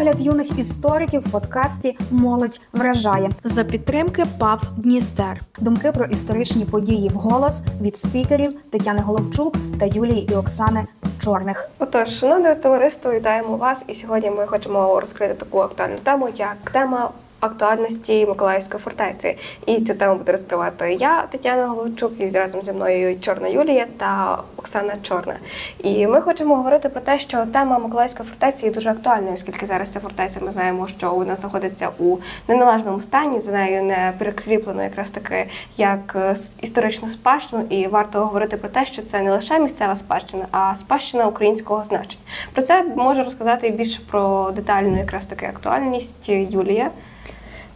Погляд юних істориків в подкасті Молодь вражає за підтримки ПАВ Дністер. Думки про історичні події в голос від спікерів Тетяни Головчук та Юлії і Оксани Чорних. Отож, шановне товариство, вітаємо вас. І сьогодні ми хочемо розкрити таку актуальну тему, як тема актуальності Миколаївської фортеці. І цю тему буду розкривати я, Тетяна Головчук, і разом зі мною Чорна Юлія та Оксана Чорна. І ми хочемо говорити про те, що тема Миколаївської фортеці є дуже актуальною, оскільки зараз ця фортеця ми знаємо, що вона знаходиться у неналежному стані, за нею не перекріплено якраз таки як е, історичну спадщину, і варто говорити про те, що це не лише місцева спадщина, а спадщина українського значення. Про це може розказати більше про детальну якраз таки актуальність Юлія.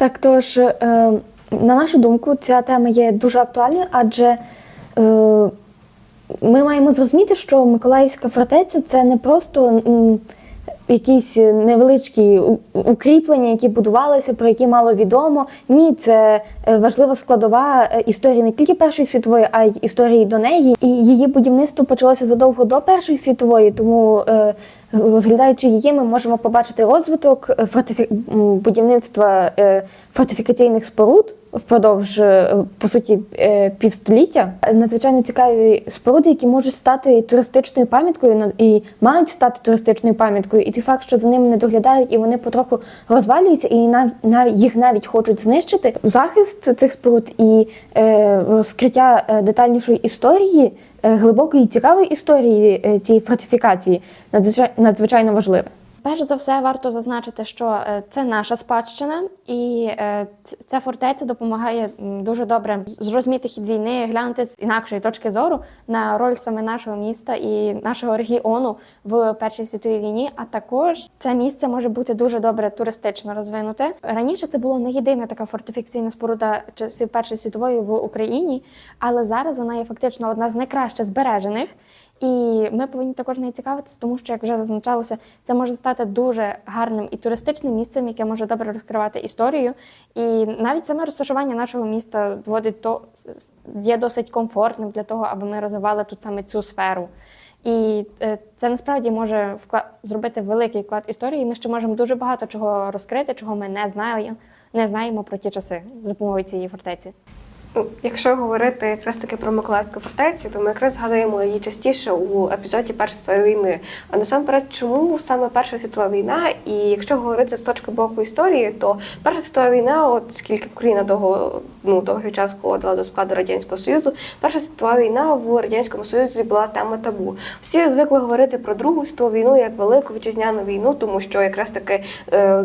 Так, тож, е, на нашу думку, ця тема є дуже актуальною, адже е, ми маємо зрозуміти, що Миколаївська фортеця це не просто якісь невеличкі укріплення, які будувалися, про які мало відомо. Ні, це е, важлива складова історії не тільки Першої світової, а й історії до неї. І її будівництво почалося задовго до Першої світової, тому розглядаючи її, ми можемо побачити розвиток е, фортифі... будівництва е, фортифікаційних споруд впродовж е, по суті півстоліття. Надзвичайно цікаві споруди, які можуть стати туристичною пам'яткою і мають стати туристичною пам'яткою. І той факт, що за ними не доглядають і вони потроху розвалюються, і нав... їх навіть хочуть знищити. Захист цих споруд і розкриття детальнішої історії, е, глибокої цікавої історії е, цієї фортифікації надзвичайно важливе. Перш за все, варто зазначити, що е, це наша спадщина, і е, ця фортеця допомагає дуже добре зрозуміти хід війни, глянути з інакшої точки зору на роль саме нашого міста і нашого регіону в Першій світовій війні. А також це місце може бути дуже добре туристично розвинуте. Раніше це було не єдина така фортифікаційна споруда часів Першої світової в Україні, але зараз вона є фактично одна з найкраще збережених. І ми повинні також нею цікавитися, тому що, як вже зазначалося, це може стати дуже гарним і туристичним місцем, яке може добре розкривати історію. І навіть саме розташування нашого міста доводить то є досить комфортним для того, аби ми розвивали тут саме цю сферу. І е, це насправді може вкла- зробити великий вклад історії. Ми ще можемо дуже багато чого розкрити, чого ми не знаємо, не знаємо про ті часи за допомогою цієї фортеці. Ну, якщо говорити якраз таки про Миколаївську фортецю, то ми якраз згадуємо її частіше у епізоді Першої світової війни. А насамперед, чому саме Перша світова війна? І якщо говорити з точки боку історії, то Перша світова війна, от скільки Україна довго ну довгий час входила до складу радянського союзу, Перша світова війна в радянському союзі була тема табу. Всі звикли говорити про Другу світову війну як велику вітчизняну війну, тому що якраз таки. Е,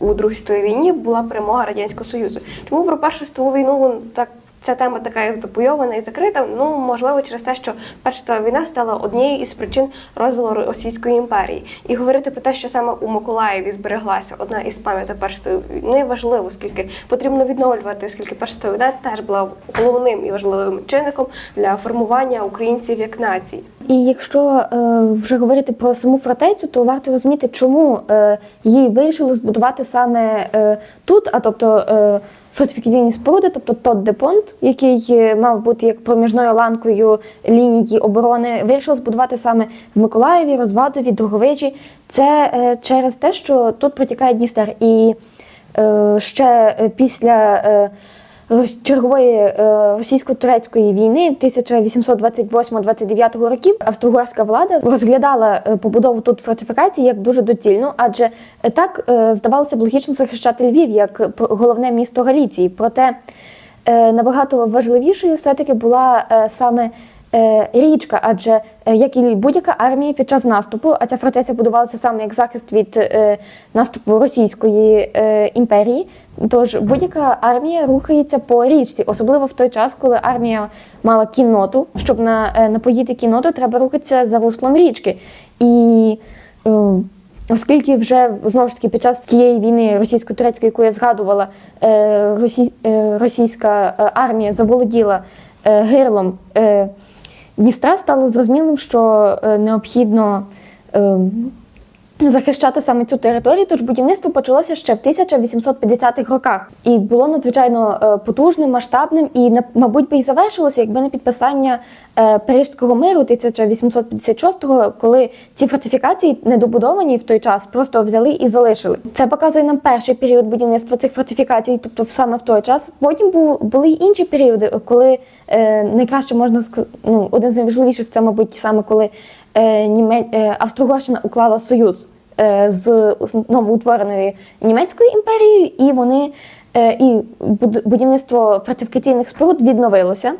у Другій світовій війні була перемога Радянського Союзу. Чому про Першу світову війну так ця тема така є здопойована і закрита? Ну можливо, через те, що Перша війна стала однією із причин розвалу Російської імперії. І говорити про те, що саме у Миколаєві збереглася одна із пам'яток Першої війни, важливо, оскільки потрібно відновлювати, оскільки Перша війна теж була головним і важливим чинником для формування українців як нації. І якщо е, вже говорити про саму фортецю, то варто розуміти, чому е, її вирішили збудувати саме е, тут, а тобто е, фортифікаційні споруди, тобто тот депонт, який е, мав бути як проміжною ланкою лінії оборони, вирішили збудувати саме в Миколаєві, Розвадові, Друговичі. Це е, через те, що тут протікає Дністер. І е, ще е, після. Е, чергової е, російсько-турецької війни 1828-29 років австро-угорська влада розглядала е, побудову тут фортифікації як дуже доцільну, адже е, так здавалося б логічно захищати Львів як головне місто Галіції. Проте набагато важливішою все-таки була е, саме річка, адже е, як і будь-яка армія під час наступу, а ця фортеця будувалася саме як захист від е, наступу Російської е, імперії. Тож будь-яка армія рухається по річці, особливо в той час, коли армія мала кінноту. Щоб на, е, напоїти кінноту, треба рухатися за руслом річки. І е, Оскільки вже знову ж таки під час тієї війни російсько-турецької, яку я згадувала, е, росій, е, російська е, армія заволоділа е, гирлом е, Дністра, стало зрозумілим, що е, необхідно е, захищати саме цю територію, тож будівництво почалося ще в 1850-х роках і було надзвичайно е, потужним, масштабним і мабуть би і завершилося, якби не підписання е, Парижського миру 1856-го, коли ці фортифікації недобудовані в той час просто взяли і залишили. Це показує нам перший період будівництва цих фортифікацій, тобто саме в той час. Потім були й інші періоди, коли е, найкраще можна сказати, ну один з найважливіших це, мабуть, саме коли Австро-Угорщина уклала союз е, з новоутвореною німецькою імперією, і вони е, і будівництво фортифікаційних споруд відновилося.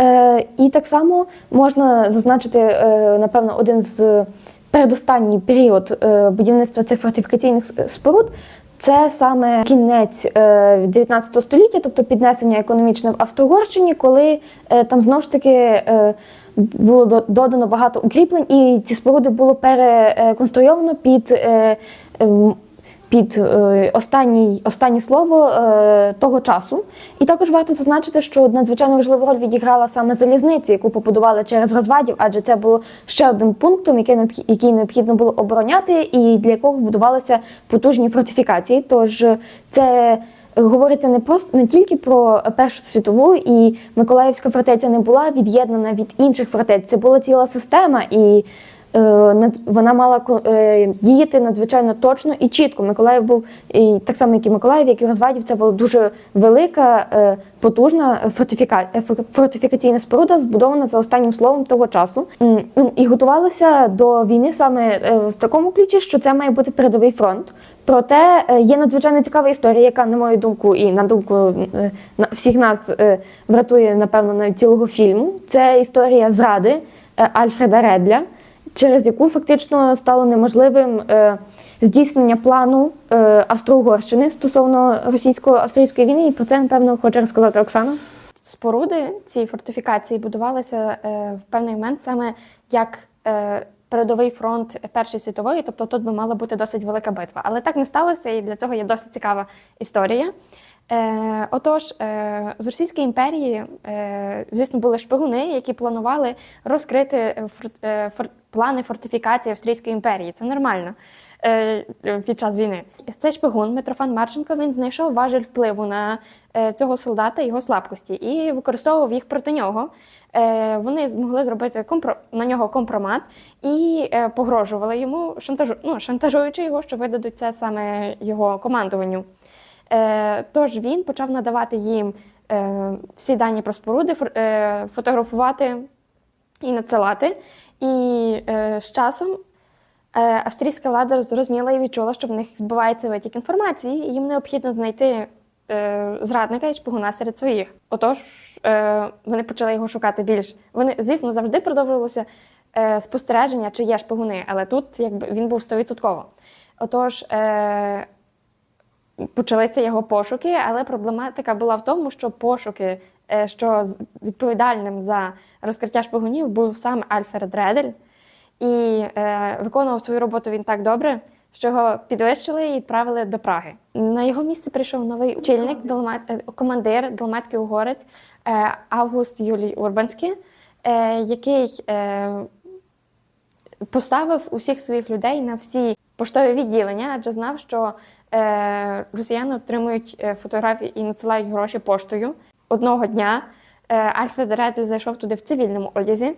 Е, І так само можна зазначити, е, напевно, один з передостанній період е, будівництва цих фортифікаційних споруд. Це саме кінець е, 19 століття, тобто піднесення економічне в Австро-Угорщині, коли е, там знову ж таки е, було до- додано багато укріплень, і ці споруди було переконструйовано під, е, ем, під е, останній, останнє слово е, того часу. І також варто зазначити, що надзвичайно важливу роль відіграла саме залізниця, яку побудували через розвадів, адже це було ще одним пунктом, який необхідно було обороняти, і для якого будувалися потужні фортифікації. Тож це говориться не просто не тільки про Першу світову, і Миколаївська фортеця не була від'єднана від інших фортець. Це була ціла система, і е, вона мала е, діяти надзвичайно точно і чітко. Миколаїв був і так само, як і Миколаїв, як і Розвадів, це була дуже велика, е, потужна фортифіка... е, фортифікаційна споруда, збудована за останнім словом того часу. Ну, І готувалася до війни саме е, в такому ключі, що це має бути передовий фронт. Проте е, є надзвичайно цікава історія, яка, на мою думку, і на думку е, всіх нас е, врятує, напевно, навіть цілого фільму. Це історія зради Альфреда Редля, через яку фактично стало неможливим здійснення плану Австро-Угорщини стосовно російсько-австрійської війни. І про це, напевно, хоче розказати Оксана. споруди, ці фортифікації будувалися в певний момент саме як передовий фронт Першої світової, тобто тут би мала бути досить велика битва. Але так не сталося, і для цього є досить цікава історія. Е, отож, е, з Російської імперії, е, звісно, були шпигуни, які планували розкрити е, фор- е, фор- плани фортифікації Австрійської імперії. Це нормально під час війни. Цей шпигун Митрофан Марченко він знайшов важель впливу на е, цього солдата, його слабкості, і використовував їх проти нього. Е, Вони змогли зробити компро... на нього компромат і е, погрожували йому, шантажу... ну, шантажуючи його, що видадуть це саме його командуванню. Е, Тож він почав надавати їм е, всі дані про споруди, е, фотографувати і надсилати. І е, з часом е, австрійська влада зрозуміла і відчула, що в них відбувається витік інформації, і їм необхідно знайти е, зрадника і шпигуна серед своїх. Отож, е, вони почали його шукати більш. Вони, звісно, завжди продовжувалося е, спостереження, чи є шпигуни, але тут якби він був стовідсотково. Отож, е, почалися його пошуки, але проблематика була в тому, що пошуки, е, що відповідальним за розкриття шпигунів був сам Альфред Редель, і е, виконував свою роботу він так добре, що його підвищили і відправили до Праги. На його місце прийшов новий очільник, далма- е, командир, далмацький угорець е, Август Юлій Урбанський, е, який е, поставив усіх своїх людей на всі поштові відділення, адже знав, що е, росіяни отримують е, фотографії і надсилають гроші поштою. Одного дня е, Альфред Редль зайшов туди в цивільному одязі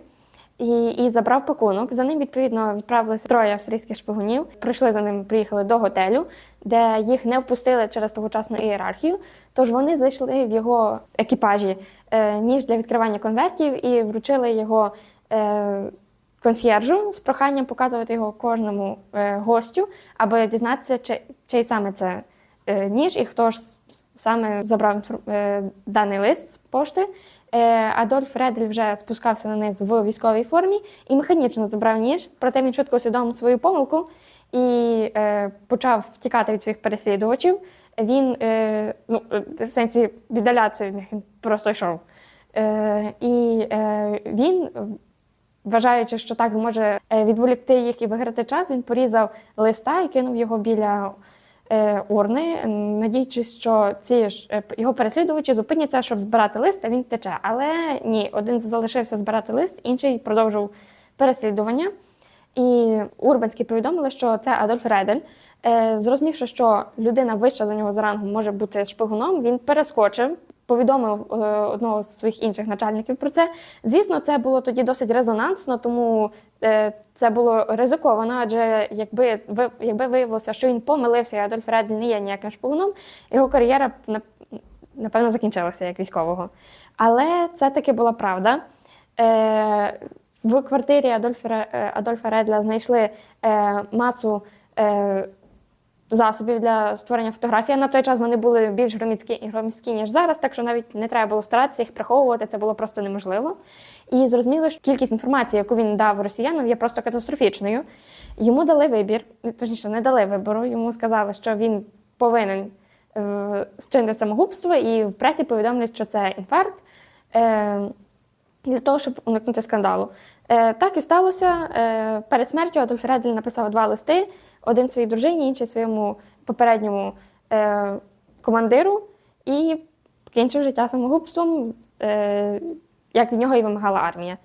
і, і забрав пакунок. За ним, відповідно, відправилися троє австрійських шпигунів. Прийшли за ним, приїхали до готелю, де їх не впустили через тогочасну ієрархію. Тож вони зайшли в його екіпажі е, ніж для відкривання конвертів і вручили його. Е, консьєржу з проханням показувати його кожному е, гостю, аби дізнатися, чи, чий саме це е, ніж і хто ж саме забрав е, даний лист з пошти. Е, Адольф Редель вже спускався на низ в військовій формі і механічно забрав ніж, проте він швидко усвідомив свою помилку і е, почав втікати від своїх переслідувачів. Він, е, ну, е, в сенсі віддалятися від них, він просто йшов. Е, і е, він Вважаючи, що так зможе е, відволікти їх і виграти час, він порізав листа і кинув його біля урни, надіючись, що ці ж е, його переслідувачі зупиняться, щоб збирати лист, а він тече. Але ні, один залишився збирати лист, інший продовжив переслідування. І Урбанські повідомили, що це Адольф Редель. Е, Зрозумівши, що людина вища за нього за рангом може бути шпигуном, він перескочив, повідомив е, одного з своїх інших начальників про це. Звісно, це було тоді досить резонансно, тому е, це було ризиковано, адже якби ви- якби виявилося, що він помилився, і Адольф Редель не є ніяким шпигуном, його кар'єра напевно закінчилася як військового. Але це таки була правда. Е, в квартирі Адольфа, Адольфа Редля знайшли масу засобів для створення фотографій. На той час вони були більш громіцькі, громіські, ніж зараз, так що навіть не треба було старатися їх приховувати, це було просто неможливо. І зрозуміло, що кількість інформації, яку він дав росіянам, є просто катастрофічною. Йому дали вибір, точніше, не дали вибору. Йому сказали, що він повинен е, вчинити самогубство, і в пресі повідомлять, що це інфаркт. Е, для того, щоб уникнути скандалу. Е, так і сталося. Е, перед смертю Адольф Редель написав два листи: один своїй дружині, інший своєму попередньому е, командиру, і покінчив життя самогубством, е, як від нього і вимагала армія.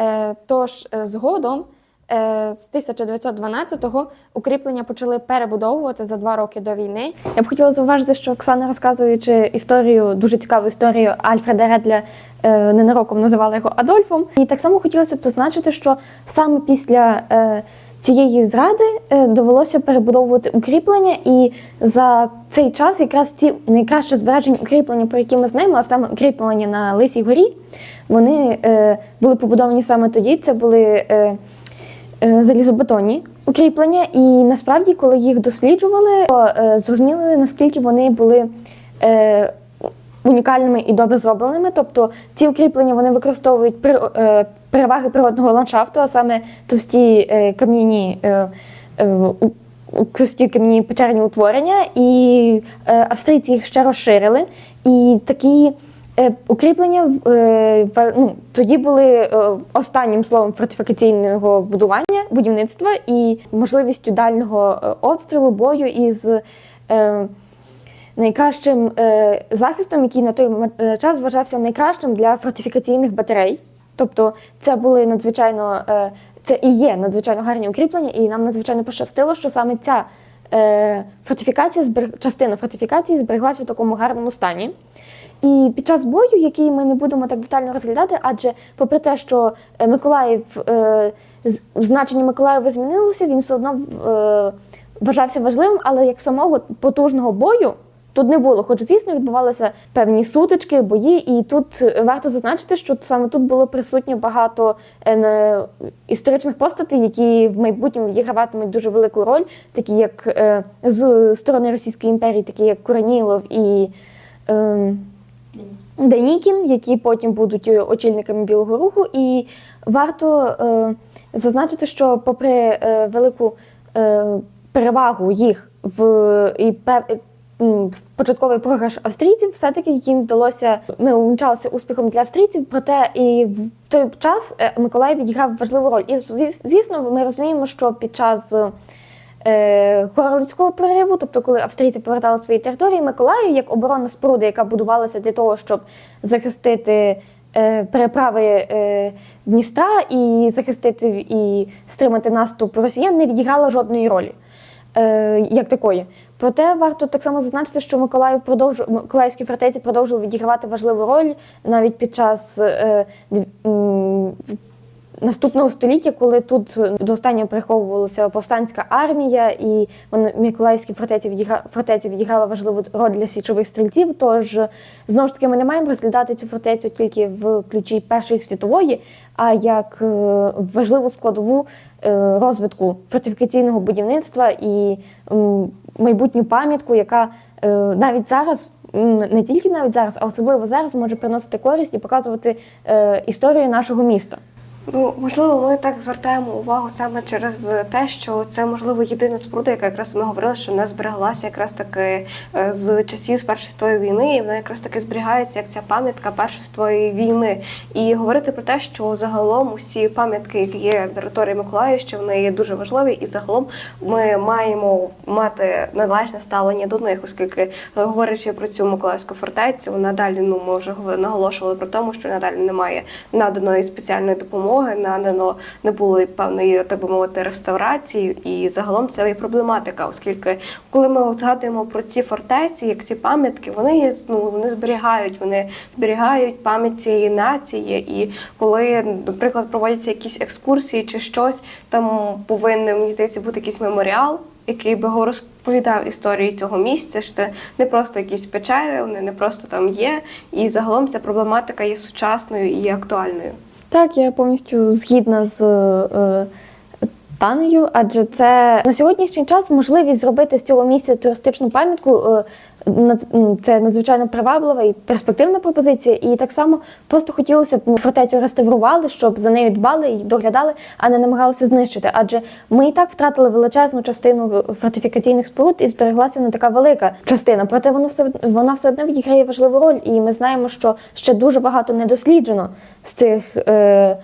Е, тож е, згодом. е, З 1912-го укріплення почали перебудовувати за два роки до війни. Я б хотіла зауважити, що Оксана, розказуючи історію, дуже цікаву історію Альфреда Редля, е, ненароком називала його Адольфом. І так само хотілося б зазначити, що саме після е, цієї зради е, довелося перебудовувати укріплення, і за цей час якраз ті найкраще збережені укріплення, про які ми знаємо, а саме укріплення на Лисій горі, вони е, були побудовані саме тоді. Це були. Е, залізобетонні укріплення, і насправді, коли їх досліджували, то зрозуміли, наскільки вони були унікальними і добре зробленими. Тобто ці укріплення вони використовують при, переваги природного ландшафту, а саме товсті е, кам'яні. Е, е, Товсті кам'яні печерні утворення, і е, австрійці їх ще розширили. І такі Е, Укріплення е, ну, тоді були е, останнім словом фортифікаційного будування, будівництва і можливістю дальнього е, обстрілу бою із е, найкращим е, захистом, який на той е, час вважався найкращим для фортифікаційних батарей. Тобто це були надзвичайно е, це і є надзвичайно гарні укріплення, і нам надзвичайно пощастило, що саме ця е, фортифікація частина фортифікації збереглася в такому гарному стані. І під час бою, який ми не будемо так детально розглядати, адже попри те, що е, Миколаїв значення Миколаєва змінилося, він все одно вважався важливим, але як самого потужного бою тут не було. Хоч, звісно, відбувалися певні сутички, бої, і тут варто зазначити, що саме тут було присутньо багато е, історичних постатей, які в майбутньому відіграватимуть дуже велику роль, такі як е, з сторони Російської імперії, такі як Куранілов і. Е, Денікін, які потім будуть е, очільниками Білого Руху. І варто зазначити, що попри велику перевагу їх в і початковий програш австрійців, все-таки яким вдалося не увінчалося успіхом для австрійців, проте і в той час е, Миколаїв відіграв важливу роль. І звісно, ми розуміємо, що під час е, Горлицького прориву, тобто коли австрійці повертали свої території, Миколаїв як оборонна споруда, яка будувалася для того, щоб захистити е, переправи Дністра і захистити і стримати наступ росіян, не відіграла жодної ролі. Як такої. Проте варто так само зазначити, що Миколаїв продовжу Миколаївські фортеці продовжували відігравати важливу роль навіть під час е, м, наступного століття, коли тут до останнього приховувалася повстанська армія, і вони Миколаївські фортеці відігра, фортеці відіграла важливу роль для січових стрільців. Тож знову ж таки ми не маємо розглядати цю фортецю тільки в ключі Першої світової, а як е, важливу складову е, розвитку фортифікаційного будівництва і м, майбутню пам'ятку, яка е, навіть зараз. Не тільки навіть зараз, а особливо зараз може приносити користь і показувати е, історію нашого міста. Ну, можливо, ми так звертаємо увагу саме через те, що це можливо єдина споруда, яка якраз ми говорили, що не збереглася якраз таки е, з часів з першої світової війни, і вона якраз таки зберігається як ця пам'ятка першої війни. І говорити про те, що загалом усі пам'ятки, які є на території Миколаївщини, вони є дуже важливі, і загалом ми маємо мати належне ставлення до них, оскільки говорячи про цю Миколаївську фортецю, надалі ну ми вже наголошували про тому, що надалі немає наданої спеціальної допомоги. Допомоги надано, не було певної, так би мовити, реставрації, і загалом це є проблематика, оскільки коли ми згадуємо про ці фортеці, як ці пам'ятки, вони є, ну вони зберігають, вони зберігають пам'ять цієї нації. І коли, наприклад, проводяться якісь екскурсії чи щось, там повинен мені здається бути якийсь меморіал. Який би його розповідав історію цього місця, що це не просто якісь печери, вони не просто там є, і загалом ця проблематика є сучасною і актуальною. Так, я повністю згідна з е, Танею, адже це на сьогоднішній час можливість зробити з цього місця туристичну пам'ятку. е, Це надзвичайно приваблива і перспективна пропозиція. І так само просто хотілося б фортецю реставрували, щоб за нею дбали і доглядали, а не намагалися знищити. Адже ми і так втратили величезну частину фортифікаційних споруд і збереглася не така велика частина. Проте воно все вона все одно відіграє важливу роль, і ми знаємо, що ще дуже багато не досліджено з цих. Е,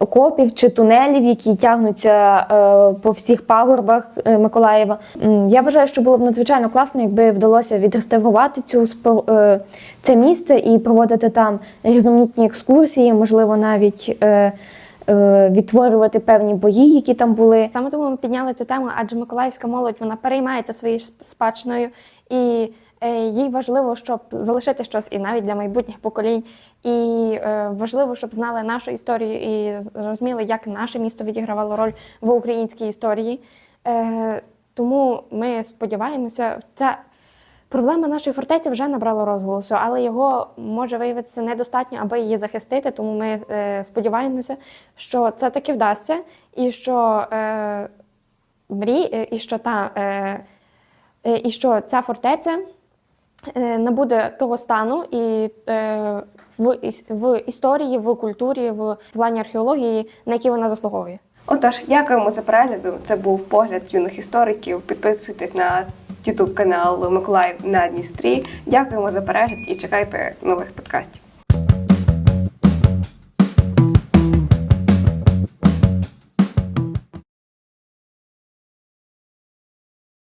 окопів чи тунелів, які тягнуться е, по всіх пагорбах е, Миколаєва. Я вважаю, що було б надзвичайно класно, якби вдалося відреставрувати цю е, це місце і проводити там різноманітні екскурсії, можливо, навіть. Відтворювати певні бої, які там були. Саме тому ми підняли цю тему, адже миколаївська молодь вона переймається своєю сп- спадщиною, і їй важливо, щоб залишити щось і навіть для майбутніх поколінь. І е, важливо, щоб знали нашу історію і розуміли, як наше місто відігравало роль в українській історії. Е, тому ми сподіваємося, це. Проблема нашої фортеці вже набрала розголосу, але його може виявитися недостатньо, аби її захистити. Тому ми е, сподіваємося, що це таки вдасться, і що е, мрій, е, і що та е, е, і що ця фортеця е, набуде того стану і е, в, в історії, в культурі, в плані археології, на які вона заслуговує. Отож, дякуємо за перегляду. Це був погляд юних істориків. Підписуйтесь на YouTube канал Миколаїв на Дністрі. Дякуємо за перегляд і чекайте нових подкастів.